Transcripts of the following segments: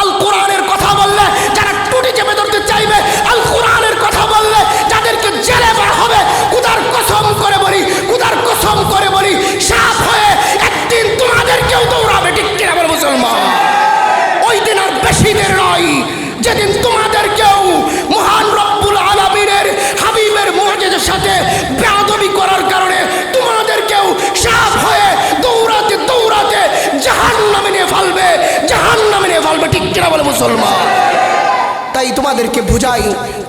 আল কোরআনের কথা বললে, যারা টুটি চেপে ধরতে চাইবে আল কোরআনের কথা বললে, যাদেরকে জেলে বার হবে, কুদার কসম করে বলি, কুদার কসম করে বলি, সাপ হয়ে একদিন তোমাদেরকেও দৌড়াবে, ঠিক কিনা বলে মুসলমান? ওই দিন আর বেশি দের নয়, যেদিন তোমাদেরকেও মহান রব্বুল আলামিনের হাবিবের মুআজিজের সাথে বেয়াদবি করার কারণে তোমাদেরকেও সাপ হয়ে দৌড়াতে দৌড়াতে জাহান্নামে নিয়ে ফেলবে, জাহান্নামে নিয়ে ফেলবে ঠিক কিনা বলে মুসলমান? তাই তোমাদেরকে বুঝাই,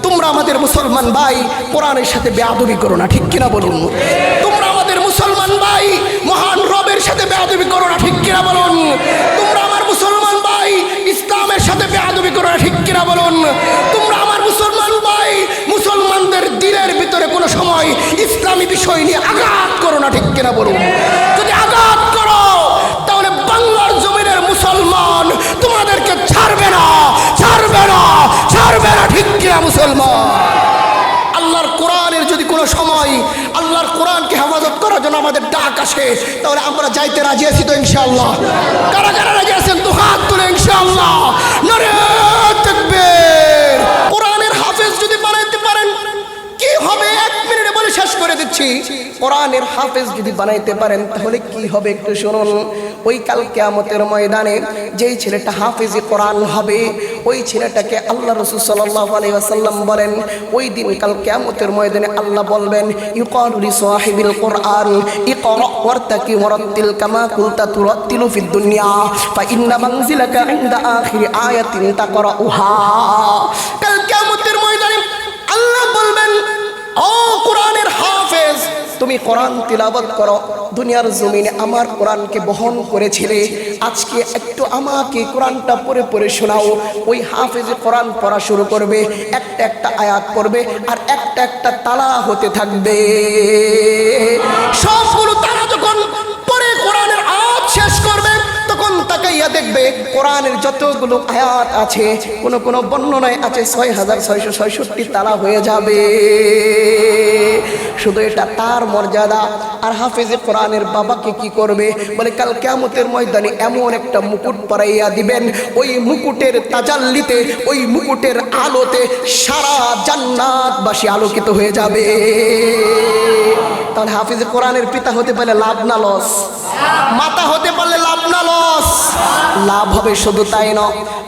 তোমরা আমাদের মুসলমান ভাই, কোরআনের সাথে বেয়াদবি করো না, ঠিক কিনা বলুন? তোমরা আমাদের মুসলমান ভাই, মহান রবের সাথে বেয়াদবি করো না, ঠিক কিনা বলুন? তোমরা আমার মুসলমান ভাই, ইসলামের সাথে বেয়াদবি করো না, ঠিক কিনা বলুন? তোমরা আমার মুসলমান ভাই, মুসলমানদের দিনের ভিতরে কোনো সময় ইসলামী বিষয় নিয়ে আঘাত করো না, ঠিক কিনা বলুন? যদি আঘাত করো তাহলে বাংলার জমিনের মুসলমান তোমাদেরকে ছাড়বে না ছাড়বে না ছাড়বে না, ঠিক কিনা মুসলমান? আল্লাহর কোরআনের যদি কোনো সময় আল্লাহর কোরআনকে হেফাজত করার জন্য আমাদের ডাক আসে, তাহলে আমরা যাইতে রাজি আছি তো ইনশাআল্লাহ। কারা কারা রাজি আছেন? তো হাত তুলে ইনশাআল্লাহ। নরে কোরআনের হাফেজ যদি বানাইতে পারেন, কি হবে? এক মিনিটে বলে শেষ করে দিচ্ছি। কোরআনের হাফেজ যদি বানাইতে পারেন, তাহলে কি হবে একটু শুনুন। ওই কাল কেয়ামতের ময়দানে যেই ছেলেটা হাফেজে কোরআন হবে, ওই ছেলেটাকে আল্লাহ রসুল সাল্লাহ আলাইহি ওয়াসাল্লাম বলেন, ওই দিন কাল কেয়ামতের ময়দানে আল্লাহ বলবেন ইউকালু লি সাহিবিল কোরআন, ইকরা ওয়ারতাকি ওয়ারাত্তিল কামা কুনতা তুরাত্তিলু ফিদ দুনিয়া ফা ইন্না মানজিলাকা ইনদা আখিরি আয়াতিন তাকরাউহা। কাল তুমি কোরআন তিলাবত করো। দুনিয়ার জমিনে আমার কোরআনকে বহন করেছিলে। আজকে একটু আমাকে কোরআনটা পড়ে পড়ে শোনাও। ওই হাফেজে কোরআন পড়া শুরু করবে, একটা একটা আয়াত করবে আর একটা একটা তালা হতে থাকবে। সবগুলো দেখবে কোরআনের যতগুলো আয়াত আছে, কোন কোন বর্ণনায় আছে ছয় হাজার ছয়শো ছয়ষট্টি তালা হয়ে যাবে। শুধু এটা তার মর্যাদা। আর হাফেজে কোরআনের বাবাকে কি করবে? বলে, কাল কেমতের ময়দানে এমন একটা মুকুট পরাইয়া দিবেন, ওই মুকুটের তাজাল্লিতে, ওই মুকুটের আলোতে সারা জান্নাত জান্নাতবাসী আলোকিত হয়ে যাবে। তাহলে হাফিজে কোরআনের পিতা হতে পারলে লাভ না লস? মাতা হতে পারলে লাভ লস লাভ হবে শুধু তাই ন।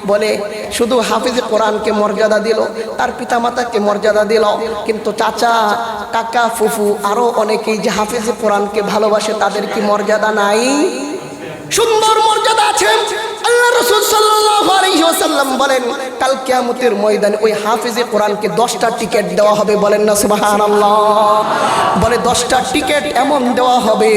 বলে, শুধু হাফিজ কোরআনকে মর্যাদা দিল, তার পিতা মাতাকে মর্যাদা দিল। কিন্তু চাচা, কাকা, ফুফু আরও অনেকেই যে হাফিজ কোরআনকে ভালোবাসে, তাদের কি মর্যাদা নাই? সুন্দর মর্যাদা আছে। আল্লাহ রসুল ওয়াসাল্লাম বলেন, কাল কিয়ামতের ময়দানে ওই হাফিজে কোরআনকে দশটা টিকিট দেওয়া হবে, বলেন না সুবহানাল্লাহ। বলে দশটা টিকিট এমন দেওয়া হবে,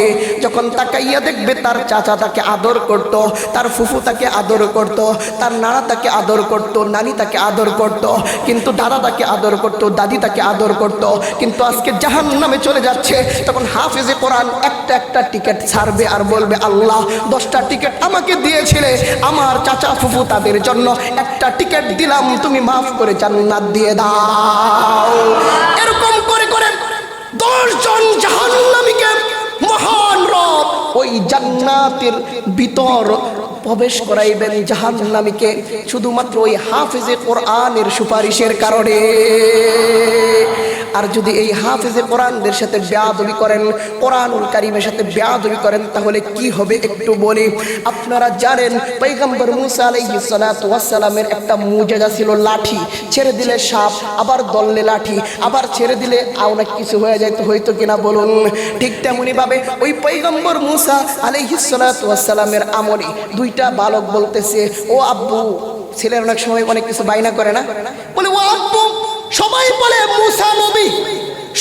যখন তাকাইয়া দেখবে তার চাচা তাকে আদর করত, তার ফুফু তাকে আদর করত, তার নানা তাকে আদর করত, নানি তাকে আদর করত, কিন্তু দাদা তাকে আদর করত, দাদি তাকে আদর করত, কিন্তু আজকে জাহান নামে চলে যাচ্ছে, তখন হাফিজে কোরআন একটা একটা টিকিট ছাড়বে আর বলবে, আল্লাহ, দশটা টিকিট আমাকে দিয়েছিলে আমার চাচা ফুফু তাদের জন্য একটা টিকিট দিলাম, তুমি মাফ করে জান্নাত দিয়ে দাও। এরকম করে করে দশজন জাহান্নামীকে মহান রব ওই জান্নাতের ভিতর প্রবেশ করাইবেন জাহান্নামীকে, শুধুমাত্র ওই হাফিজে কোরআনের সুপারিশের কারণে। আর যদি এই হাফিজে কোরআনদের সাথে বেয়াদবি করেন, কোরআনুল কারিমের সাথে বেয়াদবি করেন, তাহলে কি হবে একটু বলি। আপনারা জানেন পৈগম্বর মুসা ওয়াস সালামের একটা মুজেজা ছিল লাঠি। ছেড়ে দিলে সাপ, আবার দললে লাঠি, আবার ছেড়ে দিলে অনেক কিছু হয়ে যায় যাইতো হয়তো কিনা বলুন। ঠিক তেমনি ভাবে ওই পৈগম্বর মুসা ওয়াস সালামের আমলে দুইটা বালক বলতেছে, ও আব্বু, ছেলের অনেক সময় অনেক কিছু বাইনা করে না?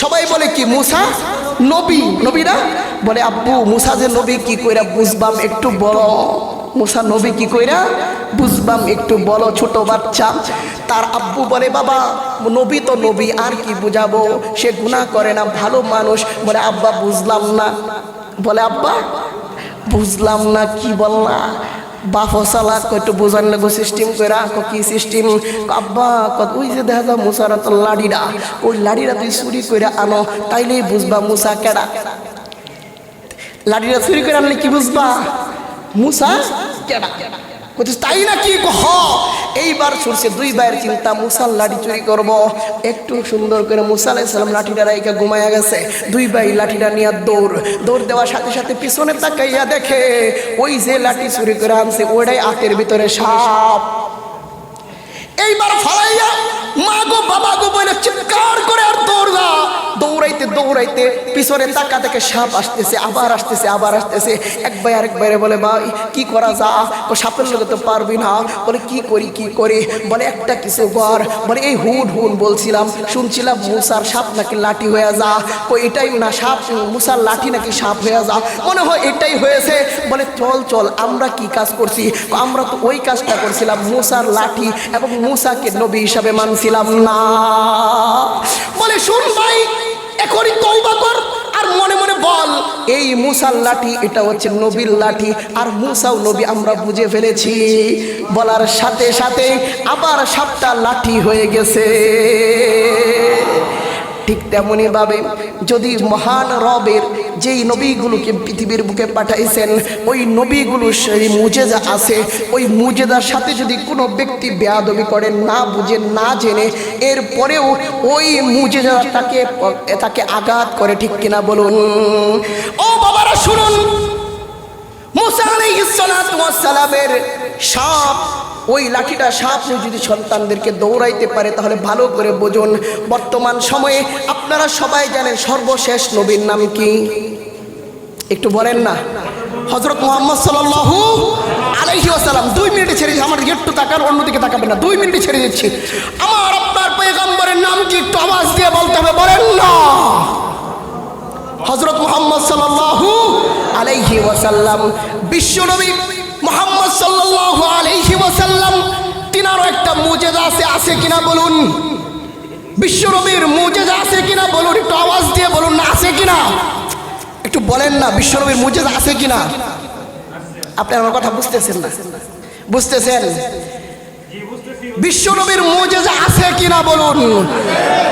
সবাই বলে কি, মুসা নবী? নবীরা বলে, আব্বু, মুসা যে নবী, কি কইরা বুঝবাম একটু বড় মুসা নবী কি কইরা বুঝবাম একটু বলো, ছোট বাচ্চা। তার আব্বু বলে, বাবা, নবী তো নবী, আর কি বুঝাবো? সে গুণা করে না, ভালো মানুষ। বলে, আব্বা, বুঝলাম না। বলে, আব্বা, বুঝলাম না, কি বললা? বাপ সালা কত বোঝান লাগো সিস্টেম কইরা, ক কি সিস্টেম আব্বা, কত যে দেখা যায় মুসারা তো লাড়িরা, ওই লাড়িরা তুই চুরি কইরা আনো, তাইলেই বুঝবা মুসা কেডা। লাড়িরা চুরি করে আনলে কি বুঝবা? মুসা কেডা? তাই না কি, হ। এইবার সরছে দুই ভাইয়ের চিন্তা, মুসাল লাঠি চুরি করব। একটু সুন্দর করে মুসাল ইসলাম লাঠিটা রাইকা ঘুমায়া গেছে। দুই ভাই লাঠিটা নিয়ে দৌড়। দৌড় দেওয়ার সাথে সাথে পিছনে তাকাইয়া দেখে, ওই যে লাঠি চুরি করে আনছে ওটাই আতের ভিতরে সাপ। এইবার ফালাইয়া মা গো বাবা গো বলে চিৎকার করে আর দৌড়া। দৌড়াইতে দৌড়াইতে পিছনে তাকা থেকে সাপ আসতেছে, আবার আসতেছে আবার আসতেছে। এক ভাই আরেক বাইরে বলে, ভাই, কি করা যা? ও সাপের লোকে তো পারবি না। বলে, কি করি, কি করে? বলে, একটা কিছু কর। বলে, এই হুন হুন বলছিলাম, শুনছিলাম মুসার সাপ নাকি লাঠি হয়ে যা। কই এটাই না সাপ, মুসার লাঠি নাকি সাপ হয়ে যা। মনে হয় এটাই হয়েছে। বলে, চল চল, আমরা কি কাজ করছি? আমরা তো ওই কাজটা করছিলাম, মুসার লাঠি এবং মুসাকে নবী হিসাবে মানছিলাম না। বলে, শুন ভাই, এখনই তৈবা কর আর মনে মনে বল, এই মুসার লাঠি, এটা হচ্ছে নবীর লাঠি, আর মুসাও নবী আমরা বুঝে ফেলেছি। বলার সাথে সাথে আবার সাতটা লাঠি হয়ে গেছে। ঠিক তেমনি ভাবে যদি মহান রবের যেই নবীগুলোকে পৃথিবীর বুকে পাঠাইছেন, ওই নবীগুলো সেই মুজেজা আছে। ওই মুজেদার সাথে যদি কোনো ব্যক্তি বেয়াদবি করে, না বুঝে, না জেনে, এরপরেও ওই মুজেজা তাকে তাকে আঘাত করে, ঠিক কিনা বলুন? ও বাবারা, শুনুন। মুসা আলাইহিস সালামের সাপ ওই লাঠিটা সাপ যদি সন্তানদেরকে দৌড়াইতে পারে, তাহলে ভালো করে বোঝুন, বর্তমান সময়ে আপনারা সবাই জানেন সর্বশেষ নবীর নাম কি? একটু বলেন না। হজরত মোহাম্মদ সাল্লাল্লাহু আলাইহি ওয়াসাল্লাম, দুই মিনিটে ছেড়ে আমার একটু তাকান, অন্যদিকে তাকাবেন না, দুই মিনিটে ছেড়ে দিচ্ছি আমার আপনার পয়গম্বরের নাম কি একটু আওয়াজ দিয়ে বলতে হবে, বলেন না। হজরত মোহাম্মদ সাল্লাল্লাহু আলাইহি ওয়াসাল্লাম বিশ্বনবী মোহাম্মদ সাল্লাল্লাহু আলাইহি ওয়াসাল্লাম, তিনারও একটা মুজেজা আছে আছে কিনা বলুন? বিশ্বনবীর মুজেজা আছে কিনা বলুন? দিয়ে বলুন না, আছে কিনা? একটু বলেন না মুজেজা আছে কিনা? কথা বুঝতেছেন না? বুঝতেছেন? আছে কিনা বলুন?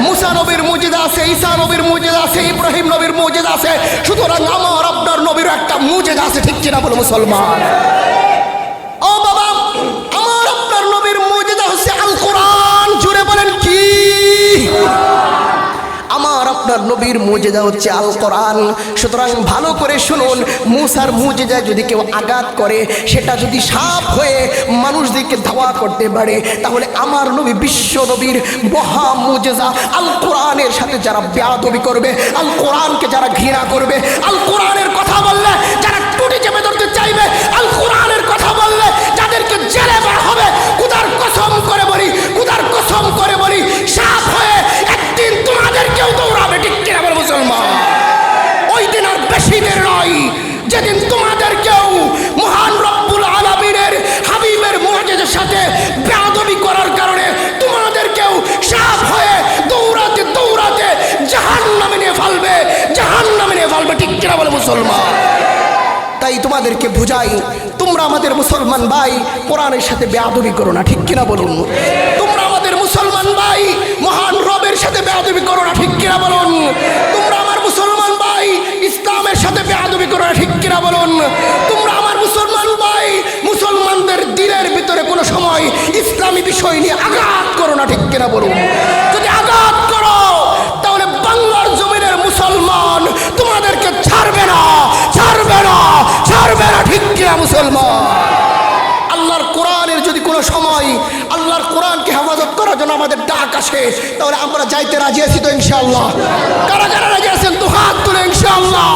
মুসা নবীর মুজেজা আছে, ঈসা নবীর মুজেজা আছে, ইব্রাহিম নবীর মুজেজা আছে, সুতরাং আমার আপনার নবীর একটা মুজেজা আছে, ঠিক কিনা বলো মুসলমান? আপনার নবীর মুজেজা হচ্ছে আল কোরআন সুতরাং ভালো করে শুনুন, মুসার মুজেজা যদি কেউ আঘাত করে, সেটা যদি সাপ হয়ে মানুষদেরকে ধাওয়া করতে পারে, তাহলে আমার নবী বিশ্ব নবীর মহা মুজেজা আল কোরআনের সাথে যারা বেয়াদবি করবে আল কোরআনকে যারা ঘৃণা করবে আল কোরআনের কথা বললে যারা টুটি চেপে ধরতে চাইবে আল কোরআনের কথা বললে যাদেরকে জেলে বের হবে, কুদার কসম করে বলি, কুদার কসম মুসলমান। তাই তোমাদেরকে বুঝাই, তোমরা আমাদের মুসলমান ভাই, কোরআনের সাথে বেয়াদবি করো না, ঠিক কিনা বলুন? তোমরা আমাদের মুসলমান ভাই, মহান রবের সাথে বেয়াদবি করো না, ঠিক কিনা বলুন? তোমরা আমার মুসলমান ভাই, ইসলামের সাথে বেয়াদবি করো না, ঠিক কিনা বলুন? তোমরা আমার মুসলমান ভাই, মুসলমানদের দিনের ভিতরে কোনো সময় ইসলামী বিষয় নিয়ে আঘাত করো না, ঠিক কিনা বলুন? যদি আঘাত করো, তাহলে বাংলার জমিনের মুসলমান তোমাদেরকে ছাড়বে না ছাড়বে না ছাড়বে না। ঠিক কিনা মুসলমান? আল্লাহর কোরআনের যদি কোনো সময় আল্লাহর কোরআনকে হেফাজত করার জন্য আমাদের ডাক আসে, তাহলে আমরা যাইতে রাজি আছি তো ইনশাআল্লাহ। কারা কারা রাজি আছেন? তো হাত তুলে ইনশাআল্লাহ।